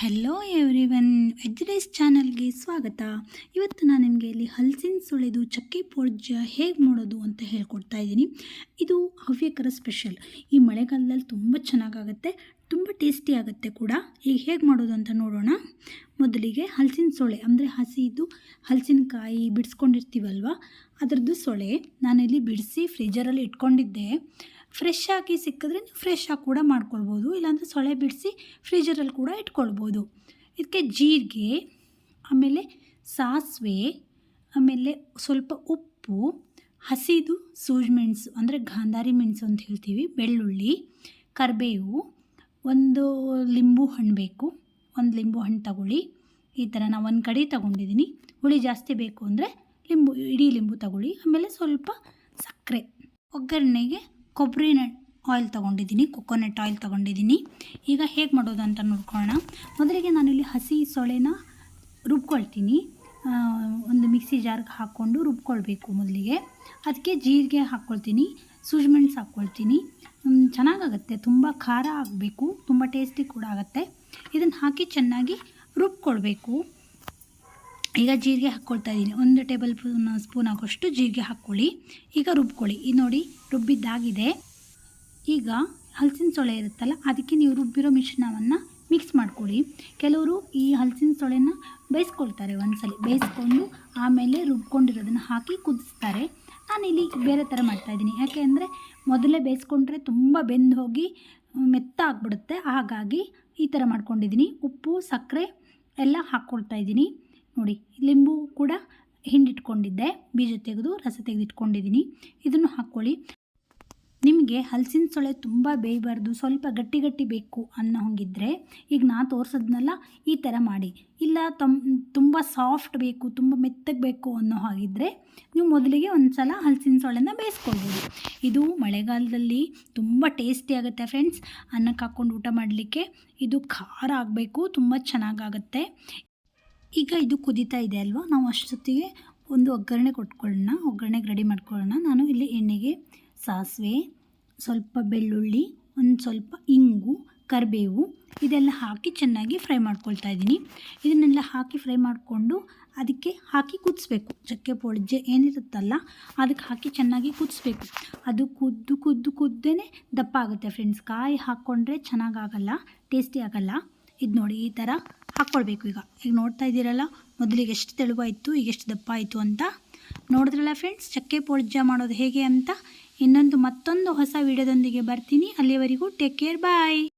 Hello every one ಎಜ್ ಚಾನಲ್ಗೆ ಸ್ವಾಗತ. ಇವತ್ತು ನಾನು ನಿಮಗೆ ಇಲ್ಲಿ ಹಲಸಿನ ಸುಳಿದು ಚಕ್ಕೆ ಪೋಜ್ಜ ಹೇಗೆ ಮಾಡೋದು ಅಂತ ಹೇಳ್ಕೊಡ್ತಾ ಇದ್ದೀನಿ. ಇದು ಹವ್ಯಕರ ಸ್ಪೆಷಲ್ ಈ ಮಳೆಗಾಲದಲ್ಲಿ ತುಂಬ ಚೆನ್ನಾಗಾಗುತ್ತೆ. ತುಂಬ ಟೇಸ್ಟಿ ಆಗುತ್ತೆ ಕೂಡ. ಈಗ ಹೇಗೆ ಮಾಡೋದು ಅಂತ ನೋಡೋಣ. ಮೊದಲಿಗೆ ಹಲಸಿನ ಸೊಳೆ, ಅಂದರೆ ಹಸಿದು ಹಲಸಿನಕಾಯಿ ಬಿಡಿಸ್ಕೊಂಡಿರ್ತೀವಲ್ವ? ಅದರದ್ದು ಸೊಳೆ ನಾನಿಲ್ಲಿ ಬಿಡಿಸಿ ಫ್ರಿಜರಲ್ಲಿ ಇಟ್ಕೊಂಡಿದ್ದೆ. ಫ್ರೆಶ್ ಆಗಿ ಸಿಕ್ಕಿದ್ರೆ ನೀವು ಫ್ರೆಶ್ ಆಗಿ ಕೂಡ ಮಾಡ್ಕೊಳ್ಬೋದು, ಇಲ್ಲಾಂದರೆ ಸೊಳೆ ಬಿಡಿಸಿ ಫ್ರಿಜರಲ್ಲಿ ಕೂಡ ಇಟ್ಕೊಳ್ಬೋದು. ಇದಕ್ಕೆ ಜೀರಿಗೆ, ಆಮೇಲೆ ಸಾಸಿವೆ, ಆಮೇಲೆ ಸ್ವಲ್ಪ ಉಪ್ಪು, ಹಸಿದು ಸೂಜ್ ಮೆಣಸು, ಅಂದರೆ ಗಾಂಧಾರಿ ಮೆಣಸು ಅಂತ ಹೇಳ್ತೀವಿ, ಬೆಳ್ಳುಳ್ಳಿ, ಕರಿಬೇವು ಒಂದು ಲಿಂಬು ಹಣ್ಣು ಬೇಕು. ಒಂದು ಲಿಂಬು ಹಣ್ಣು ತಗೊಳ್ಳಿ. ಈ ಥರ ನಾನು ಒಂದು ಕಡೆ ತಗೊಂಡಿದ್ದೀನಿ ಹುಳಿ ಜಾಸ್ತಿ ಬೇಕು ಅಂದರೆ ಲಿಂಬು, ಇಡೀ ಲಿಂಬು ತಗೊಳ್ಳಿ. ಆಮೇಲೆ ಸ್ವಲ್ಪ ಸಕ್ಕರೆ ಒಗ್ಗರಣೆಗೆ ಕೊಬ್ಬರಿ ಆಯಿಲ್ ತೊಗೊಂಡಿದ್ದೀನಿ ಕೊಕೊನಟ್ ಆಯಿಲ್ ತೊಗೊಂಡಿದ್ದೀನಿ ಈಗ ಹೇಗೆ ಮಾಡೋದು ಅಂತ ನೋಡ್ಕೊಳ್ಳೋಣ ಮೊದಲಿಗೆ ನಾನಿಲ್ಲಿ ಹಸಿ ಸೊಳೆನ ರುಬ್ಕೊಳ್ತೀನಿ. ಒಂದು ಮಿಕ್ಸಿ ಜಾರ್ಗೆ ಹಾಕ್ಕೊಂಡು ರುಬ್ಕೊಳ್ಬೇಕು ಮೊದಲಿಗೆ. ಅದಕ್ಕೆ ಜೀರಿಗೆ ಹಾಕ್ಕೊಳ್ತೀನಿ ಸೂಜ್ಮೆಣ್ಸು ಹಾಕ್ಕೊಳ್ತೀನಿ. ಚೆನ್ನಾಗಾಗತ್ತೆ ಚೆನ್ನಾಗಾಗುತ್ತೆ, ತುಂಬ ಖಾರ ಆಗಬೇಕು, ತುಂಬ ಟೇಸ್ಟಿ ಕೂಡ ಆಗುತ್ತೆ. ಇದನ್ನು ಹಾಕಿ ಚೆನ್ನಾಗಿ ರುಬ್ಕೊಳ್ಬೇಕು. ಈಗ ಜೀರಿಗೆ ಹಾಕ್ಕೊಳ್ತಾ ಇದ್ದೀನಿ. ಒಂದು ಟೇಬಲ್ ಸ್ಪೂನ್ ಸ್ಪೂನ್ ಆಗೋಷ್ಟು ಜೀರಿಗೆ ಹಾಕ್ಕೊಳ್ಳಿ. ಈಗ ರುಬ್ಕೊಳ್ಳಿ. ಇದು ನೋಡಿ, ರುಬ್ಬಿದ್ದಾಗಿದೆ. ಈಗ ಹಲಸಿನ ಸೊಳೆ ಇರುತ್ತಲ್ಲ, ಅದಕ್ಕೆ ನೀವು ರುಬ್ಬಿರೋ ಮಿಶ್ರಣವನ್ನು ಮಿಕ್ಸ್ ಮಾಡ್ಕೊಳ್ಳಿ. ಕೆಲವರು ಈ ಹಲಸಿನ ಸೊಳೆನ ಬೇಯಿಸ್ಕೊಳ್ತಾರೆ ಒಂದ್ಸಲಿ. ಬೇಯಿಸ್ಕೊಂಡು ಆಮೇಲೆ ರುಬ್ಕೊಂಡಿರೋದನ್ನು ಹಾಕಿ ಕುದಿಸ್ತಾರೆ. ನಾನಿಲ್ಲಿ ಬೇರೆ ಥರ ಮಾಡ್ತಾಯಿದ್ದೀನಿ ಯಾಕೆ ಅಂದರೆ ಮೊದಲೇ ಬೇಯಿಸ್ಕೊಂಡ್ರೆ ತುಂಬ ಬೆಂದು ಹೋಗಿ ಮೆತ್ತ ಆಗಿಬಿಡುತ್ತೆ. ಹಾಗಾಗಿ ಈ ಥರ ಮಾಡ್ಕೊಂಡಿದ್ದೀನಿ. ಉಪ್ಪು, ಸಕ್ಕರೆ ಎಲ್ಲ ಹಾಕ್ಕೊಳ್ತಾ ಇದ್ದೀನಿ. ನೋಡಿ, ಲಿಂಬು ಕೂಡ ಹಿಂಡಿಟ್ಕೊಂಡಿದ್ದೆ. ಬೀಜ ತೆಗೆದು, ರಸ ತೆಗೆದಿಟ್ಕೊಂಡಿದ್ದೀನಿ. ಇದನ್ನು ಹಾಕ್ಕೊಳ್ಳಿ. ನಿಮಗೆ ಹಲಸಿನ ಸೊಳೆ ತುಂಬ ಬೇಯಬಾರ್ದು, ಸ್ವಲ್ಪ ಗಟ್ಟಿ ಗಟ್ಟಿ ಬೇಕು ಅನ್ನೋ ಹಂಗಿದ್ರೆ ಈಗ ನಾ ತೋರಿಸೋದ್ನೆಲ್ಲ ಈ ಥರ ಮಾಡಿ. ಇಲ್ಲ ತಮ್, ತುಂಬ ಸಾಫ್ಟ್ ಬೇಕು, ತುಂಬ ಮೆತ್ತಗೆ ಬೇಕು ಅನ್ನೋ ಹಾಗಿದ್ದರೆ ನೀವು ಮೊದಲಿಗೆ ಒಂದು ಸಲ ಹಲಸಿನ ಸೊಳೆನ ಬೇಯಿಸ್ಕೊಳ್ಬೋದು. ಇದು ಮಳೆಗಾಲದಲ್ಲಿ ತುಂಬ ಟೇಸ್ಟಿ ಆಗುತ್ತೆ ಫ್ರೆಂಡ್ಸ್ ಅನ್ನಕ್ಕೆ ಹಾಕ್ಕೊಂಡು ಊಟ ಮಾಡಲಿಕ್ಕೆ ಇದು ಖಾರ ಆಗಬೇಕು, ತುಂಬ ಚೆನ್ನಾಗಾಗತ್ತೆ. ಈಗ ಇದು ಕುದೀತಾ ಇದೆ ಅಲ್ವಾ? ನಾವು ಅಷ್ಟೊತ್ತಿಗೆ ಒಂದು ಒಗ್ಗರಣೆ ಕೊಟ್ಕೊಳ್ಳೋಣ. ಒಗ್ಗರಣೆಗೆ ರೆಡಿ ಮಾಡ್ಕೊಳ್ಳೋಣ. ನಾನು ಇಲ್ಲಿ ಎಣ್ಣೆಗೆ ಸಾಸಿವೆ, ಸ್ವಲ್ಪ ಬೆಳ್ಳುಳ್ಳಿ, ಒಂದು ಸ್ವಲ್ಪ ಇಂಗು, ಕರಿಬೇವು, ಇದೆಲ್ಲ ಹಾಕಿ ಚೆನ್ನಾಗಿ ಫ್ರೈ ಮಾಡ್ಕೊಳ್ತಾ ಇದ್ದೀನಿ. ಇದನ್ನೆಲ್ಲ ಹಾಕಿ ಫ್ರೈ ಮಾಡಿಕೊಂಡು ಅದಕ್ಕೆ ಹಾಕಿ ಕುದಿಸ್ಬೇಕು. ಚಕ್ಕೆ ಪೊಳಜೆ ಏನಿರುತ್ತಲ್ಲ, ಅದಕ್ಕೆ ಹಾಕಿ ಚೆನ್ನಾಗಿ ಕುದಿಸ್ಬೇಕು. ಅದು ಕುದ್ದು ಕುದ್ದು ಕುದ್ದೇ ದಪ್ಪ ಆಗುತ್ತೆ ಫ್ರೆಂಡ್ಸ್. ಕಾಯಿ ಹಾಕ್ಕೊಂಡ್ರೆ ಚೆನ್ನಾಗಾಗಲ್ಲ, ಟೇಸ್ಟಿ ಆಗಲ್ಲ. ಇದು ನೋಡಿ, ಈ ಥರ ಹಾಕ್ಕೊಳ್ಬೇಕು ಈಗ. ಈಗ ನೋಡ್ತಾ ಇದ್ದೀರಲ್ಲ, ಮೊದಲಿಗೆ ಎಷ್ಟು ತೆಳುವಾಯಿತು ಈಗ ಎಷ್ಟು ದಪ್ಪ ಆಯಿತು ಅಂತ. ನೋಡಿದ್ರಲ್ಲ ಫ್ರೆಂಡ್ಸ್ ಚಕ್ಕೆ ಪೋಳ್ಜ ಮಾಡೋದು ಹೇಗೆ ಅಂತ ಇನ್ನೊಂದು ಮತ್ತೊಂದು ಹೊಸ ವಿಡಿಯೋದೊಂದಿಗೆ ಬರ್ತೀನಿ. ಅಲ್ಲಿವರೆಗೂ ಟೇಕ್ ಕೇರ್ ಬಾಯ್